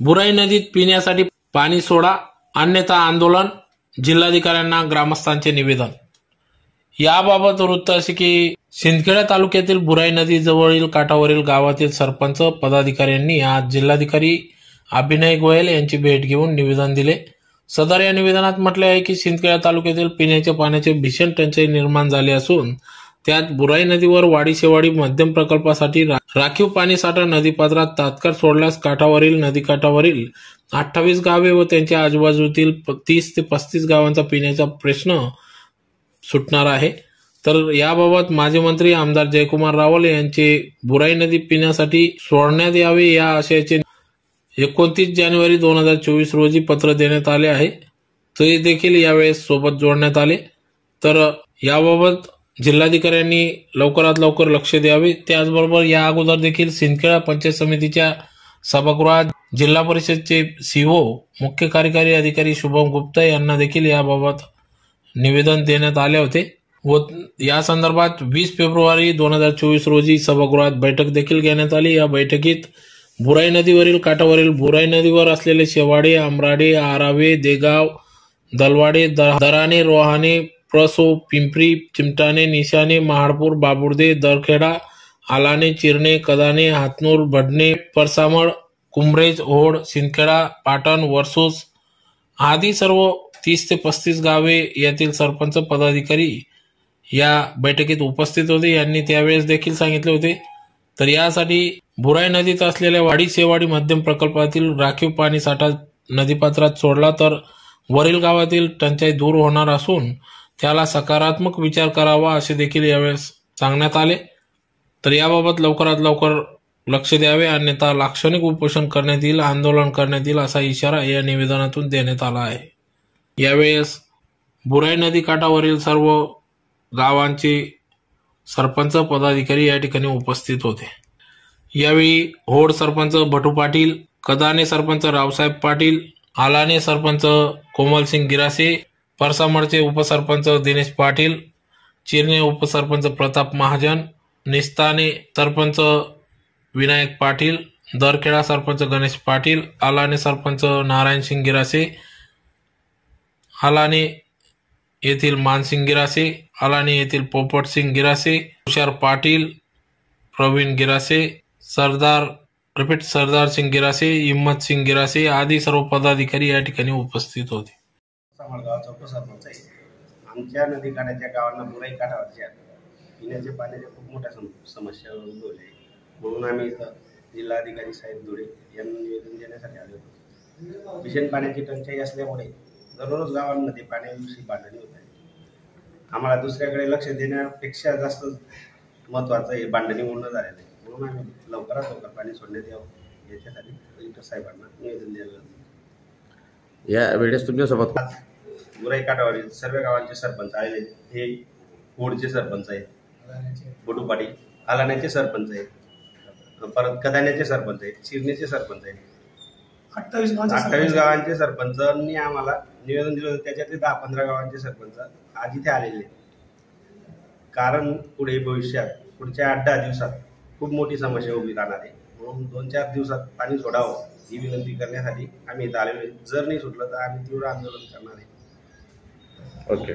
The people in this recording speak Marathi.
बुराई नदीत पिण्यासाठी पाणी सोडा अन्यथा आंदोलन जिल्हाधिकाऱ्यांना ग्रामस्थांचे निवेदन. याबाबत वृत्त असे की सिंदखेडा तालुक्यातील बुराई नदी जवळील काठावरील गावातील सरपंच पदाधिकाऱ्यांनी आज जिल्हाधिकारी अभिनय गोयल यांची भेट घेऊन निवेदन दिले. सदर या निवेदनात म्हटले आहे की सिंदखेडा तालुक्यातील पिण्याच्या पाण्याचे भीषण टंचाई निर्माण झाली असून त्यात बुराई नदीवर वाडीशेवाडी मध्यम प्रकल्पासाठी राखीव पाणी साठा नदीपात्रात तात्काळ सोडल्यास काठावरील नदीकाठावरील अठ्ठावीस गावे व त्यांच्या आजूबाजूतील तीस ते पस्तीस गावांचा पिण्याचा प्रश्न सुटणार आहे. तर याबाबत माजी मंत्री आमदार जयकुमार रावल यांचे बुराई नदी पिण्यासाठी सोडण्यात यावे या आशयाचे एकोणतीस जानेवारी दोन हजार चोवीस रोजी पत्र देण्यात आले आहे. ते देखील यावेळेस सोबत जोडण्यात आले. तर याबाबत जिल्हाधिकाऱ्यांनी लवकरात लवकर लक्ष द्यावे. त्याचबरोबर या अगोदर देखील सिंदखेडा पंचायत समितीच्या सभागृहात जिल्हा परिषदचे सीओ मुख्य कार्यकारी अधिकारी शुभम गुप्ता यांना देखील याबाबत निवेदन देण्यात आले होते व या संदर्भात वीस फेब्रुवारी दोन हजार चोवीस रोजी सभागृहात बैठक देखील घेण्यात आली. या बैठकीत बुराई नदीवरील काठावरील बुराई नदीवर असलेले शेवाडे आमराडे आरावे देगाव दलवाडे द- दराणे रोहाणे प्रसो पिंपरी चिमटाणे निशाणे महाडपूर बाबुर्दे दरखेडा आलाने चिरणे कदाने हातनूर भडणे परसामळ कुंभरेज ओढ सिंदखेडा पाटण वर्सोस आदी सर्व तीस ते पस्तीस गावे यातील सरपंच पदाधिकारी या बैठकीत उपस्थित होते. यांनी त्यावेळेस देखील सांगितले होते. तर यासाठी बुराई नदीत असलेल्या वाडी सेवाडी मध्यम प्रकल्पातील राखीव पाणी साठा नदीपात्रात सोडला तर वरील गावातील टंचाई दूर होणार असून त्याला सकारात्मक विचार करावा असे देखील यावेळेस सांगण्यात आले. तर याबाबत लवकरात लवकर लक्ष द्यावे अन्यथा लाक्षणिक उपोषण करण्यात येईल आंदोलन करण्यात येईल असा इशारा या निवेदनातून देण्यात आला आहे. यावेळेस बुराई नदी काठावरील सर्व गावांचे सरपंच पदाधिकारी या ठिकाणी उपस्थित होते. यावेळी होड सरपंच भटू पाटील कदाने सरपंच रावसाहेब पाटील आलाने सरपंच कोमलसिंग गिरासे परसामडचे उपसरपंच दिनेश पाटील चिरणे उपसरपंच प्रताप महाजन निस्ताने सरपंच विनायक पाटील दरखेडा सरपंच गणेश पाटील आलाने सरपंच नारायण सिंग गिरासे आलाने येथील मानसिंग गिरासे आलाने येथील पोपट सिंग गिरासे तुषार पाटील प्रवीण गिरासे सरदार रिपीट सरदार सिंग गिरासे हिम्मत सिंग गिरासे आदी सर्व पदाधिकारी या ठिकाणी उपस्थित होते. समाळ गावाचा उपसरपंच आहे. आमच्या नदीकाठाच्या गावांना बुराई काठावरच्या पिण्याच्या पाण्याच्या खूप मोठ्या सम समस्या उद्भवल्या आहे म्हणून आम्ही इथं जिल्हाधिकारी साहेब धुळे यांना निवेदन देण्यासाठी आलो होतो. भीषण पाण्याची टंचाई असल्यामुळे दररोज गावांमध्ये पाण्याविषयी भांडणी होत आहे. आम्हाला दुसऱ्याकडे लक्ष देण्यापेक्षा जास्त महत्त्वाचं हे भांडणी होणं झालेलं आहे. म्हणून आम्ही लवकरात लवकर पाणी सोडण्यात यावं. याच्यासाठी कलेक्टर साहेबांना निवेदन द्यायला या वेळेस तुमच्यासोबत आज बुराई काठावरील सर्व गावांचे सरपंच आलेले. हे कोडचे सरपंच आहेत. पाटील आलाण्याचे सरपंच आहेत. परत कदाण्याचे सरपंच आहेत. शिरण्याचे सरपंच आहेत. अठ्ठावीस अठ्ठावीस गावांचे सरपंचांनी आम्हाला निवेदन दिलं होतं. त्याच्यातले दहा पंधरा गावांचे सरपंच आज इथे आलेले आहेत. कारण पुढे भविष्यात पुढच्या आठ दहा दिवसात खूप मोठी समस्या उभी राहणार आहे. म्हणून दोन चार दिवसात पाणी सोडावं. ही विनंती करण्यासाठी आम्ही इथं आलेलो आहे. जर नाही सुटलं तर आम्ही तीव्र आंदोलन करणार आहे. ओके.